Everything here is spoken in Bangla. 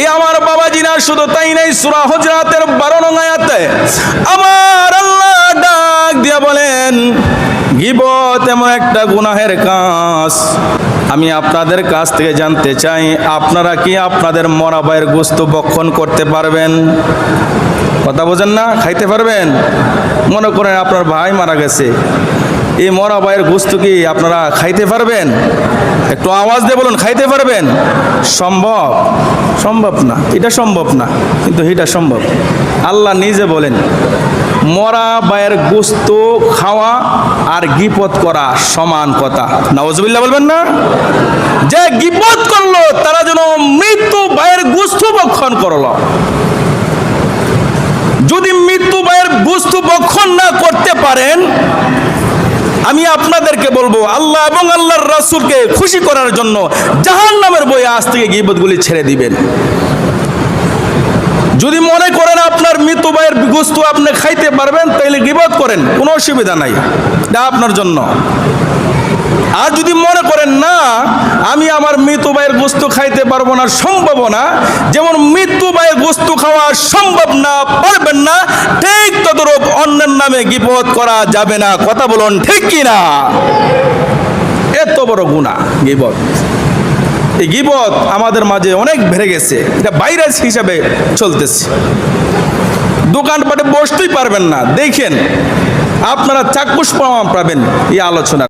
এই আমার বাবা জিনা শুধু তাই নাই, সুরা হজরাতের বারো নং আয়াতে আমার আল্লাহ ডাক দিয়া বলেন, গিবত এমন একটা গুনাহের কাজ। আমি আপনাদের কাছ থেকে জানতে চাই, আপনারা কি আপনাদের মরা ভাইয়ের গোস্ত বক্ষণ করতে পারবেন? কথা বোঝেন না? খাইতে পারবেন? মনে করেন আপনার ভাই মারা গেছে। এই মরা ভাইয়ের গোস্ত কি আপনারা খাইতে পারবেন? একটু আওয়াজ দিয়ে বলুন, খাইতে পারবেন? সম্ভব? সম্ভব না, এটা সম্ভব না, কিন্তু এটা সম্ভব। আল্লাহ নিজে বলেন, মরা বায়ের গোস্ত খাওয়া আর গিপত করা সমান কথা। নওয়াজবিল্লাহ বলবেন না? যে গিপত করল, তারা যেন মৃত্যু বায়ের গোস্ত বক্ষণ করল। যদি মৃত্যু বায়ের গোস্ত বক্ষণ না করতে পারেন আমি আপনাদেরকে বলব, আল্লাহ এবং আল্লাহর রাসূলকে খুশি করার জন্য জাহান নামের বই আজ থেকে গিবতগুলি ছেড়ে দিবেন। যদি মনে করেন আপনার মৃত ভাইয়ের গোস্ত আপনি খাইতে পারবেন, তাইলে গিবত করেন, কোনো অসুবিধা নাই। এটা আপনার জন্য। আর যদি মনে করেন, না, আমি আমার মৃত গোস্ত খাইতে পারব না, সম্ভব না। যেমন মৃত্যু ভাইয়ের গোস্ত খাওয়া সম্ভব না, পারবেন না, ঠিক তদরূপ অন্যের নামে গিবত করা যাবে না। কথা বলুন, ঠিক কি না? এত বড় গুণা গিবত। এই গিবত আমাদের মাঝে অনেক বেড়ে গেছে। এটা ভাইরাস হিসাবে চলতেছে। দোকানপাটে বসতেই পারবেন না। দেখেন, আপনারা চাক্ষুষ প্রমাণ পাবেন এই আলোচনা।